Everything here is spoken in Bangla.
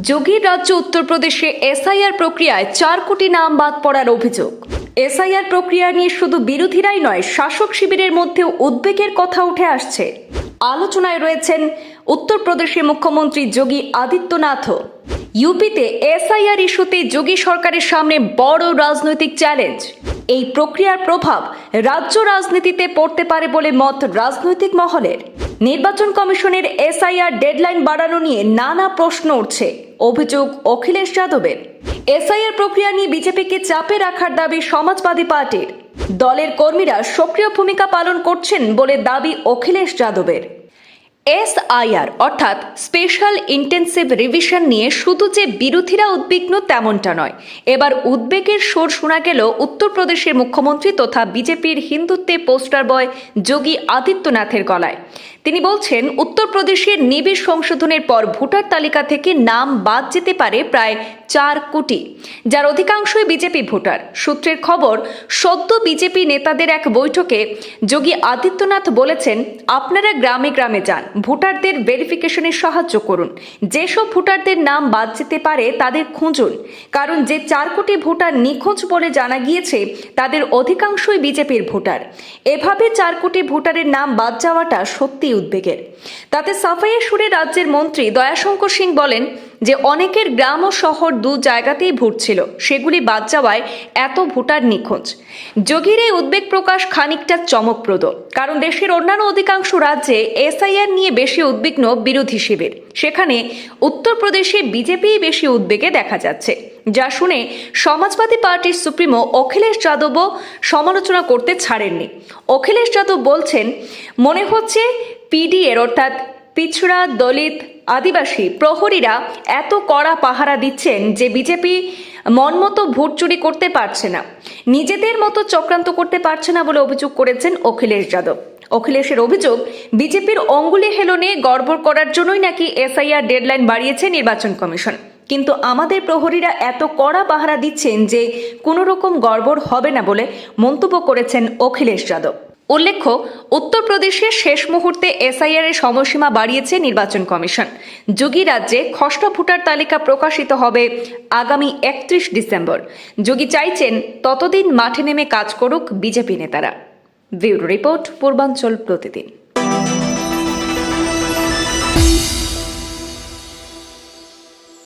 যোগীর রাজ্য উত্তরপ্রদেশে এসআইআর প্রক্রিয়ায় চার কোটি নাম বাদ পড়ার অভিযোগ। এসআইআর প্রক্রিয়া নিয়ে শুধু বিরোধীরাই নয়, শাসক শিবিরের মধ্যেও উদ্বেগের কথা উঠে আসছে। আলোচনায় রয়েছেন উত্তরপ্রদেশের মুখ্যমন্ত্রী যোগী আদিত্যনাথও ইউপিতে এসআইআর ইস্যুতে যোগী সরকারের সামনে বড় রাজনৈতিক চ্যালেঞ্জ। এই প্রক্রিয়ার প্রভাব রাজ্য রাজনীতিতে পড়তে পারে বলে মত রাজনৈতিক মহলের। নির্বাচন কমিশনের এসআইআর ডেডলাইন বাড়ানো নিয়ে নানা প্রশ্ন উঠছে, অভিযোগ অখিলেশ যাদবের। এসআইআর প্রক্রিয়া নিয়ে বিজেপিকে চাপে রাখার দাবি সমাজবাদী পার্টির। দলের কর্মীরা সক্রিয় ভূমিকা পালন করছেন বলে দাবি অখিলেশ যাদবের। এসআইআর, অর্থাৎ স্পেশাল ইন্টেন্সিভ রিভিশন নিয়ে শুধু যে বিরোধীরা উদ্বিগ্ন তেমনটা নয়। এবার উদ্বেগের সুর শোনা গেল উত্তরপ্রদেশের মুখ্যমন্ত্রী তথা বিজেপির হিন্দুত্বে পোস্টার বয় যোগী আদিত্যনাথের গলায়। তিনি বলছেন, উত্তরপ্রদেশের নিবিড় সংশোধনের পর ভোটার তালিকা থেকে নাম বাদ যেতে পারে প্রায় চার কোটি। যার অধিকাংশই বিজেপি ভোটার। সূত্রের খবর, সদ্য বিজেপি নেতাদের এক বৈঠকে যোগী আদিত্যনাথ বলেছেন, আপনারা গ্রামে গ্রামে যান, ভোটারদের ভেরিফিকেশনে সাহায্য করুন। যেসব ভোটারদের নাম বাদ যেতে পারে তাদের খুঁজুন। কারণ যে চার কোটি ভোটার নিখোঁজ বলে জানা গিয়েছে, তাদের অধিকাংশই বিজেপির ভোটার। এভাবে চার কোটি ভোটারের নাম বাদ যাওয়াটা সত্যি উদ্বেগের। তাতে সাফাইয়ের সুরে রাজ্যের মন্ত্রী দয়াশঙ্কর সিং বলেন যে অনেকের গ্রাম ও শহর দু জায়গাতেই ভোট ছিল, সেগুলি বাদ যাওয়ায় এত ভোটার নিখোঁজ। যোগীর এই উদ্বেগ প্রকাশ খানিকটা চমকপ্রদ, কারণ দেশের অন্যান্য অধিকাংশ রাজ্যে এসআইআর নিয়ে বেশি উদ্বিগ্ন বিরোধী শিবির। সেখানে উত্তরপ্রদেশে বিজেপিই বেশি উদ্বেগে দেখা যাচ্ছে। যা শুনে সমাজবাদী পার্টির সুপ্রিমো অখিলেশ যাদবও সমালোচনা করতে ছাড়েননি। অখিলেশ যাদব বলছেন, মনে হচ্ছে পিডিএর অর্থাৎ পিছড়া, দলিত, আদিবাসী প্রহরীরা এত কড়া পাহারা দিচ্ছেন যে বিজেপি মনমতো ভোট চুরি করতে পারছে না। নিজেদের মতো চক্রান্ত করতে পারছে না বলে অভিযোগ করেছেন অখিলেশ যাদব। অখিলেশের অভিযোগ, বিজেপির অঙ্গুলি হেলনে গড়বড় করার জন্যই নাকি এসআইআর ডেডলাইন বাড়িয়েছে নির্বাচন কমিশন। কিন্তু আমাদের প্রহরীরা এত কড়া পাহারা দিচ্ছেন যে কোনো রকম গড়বড় হবে না বলে মন্তব্য করেছেন অখিলেশ যাদব। উল্লেখ্য, উত্তরপ্রদেশে শেষ মুহূর্তে এসআইআর এর সময়সীমা বাড়িয়েছে নির্বাচন কমিশন। যোগী রাজ্যে খসড়া ভোটার তালিকা প্রকাশিত হবে আগামী একত্রিশ ডিসেম্বর। যোগী চাইছেন ততদিন মাঠে নেমে কাজ করুক বিজেপি নেতারা। ব্যুরো রিপোর্ট, পূর্বাঞ্চল প্রতিদিন।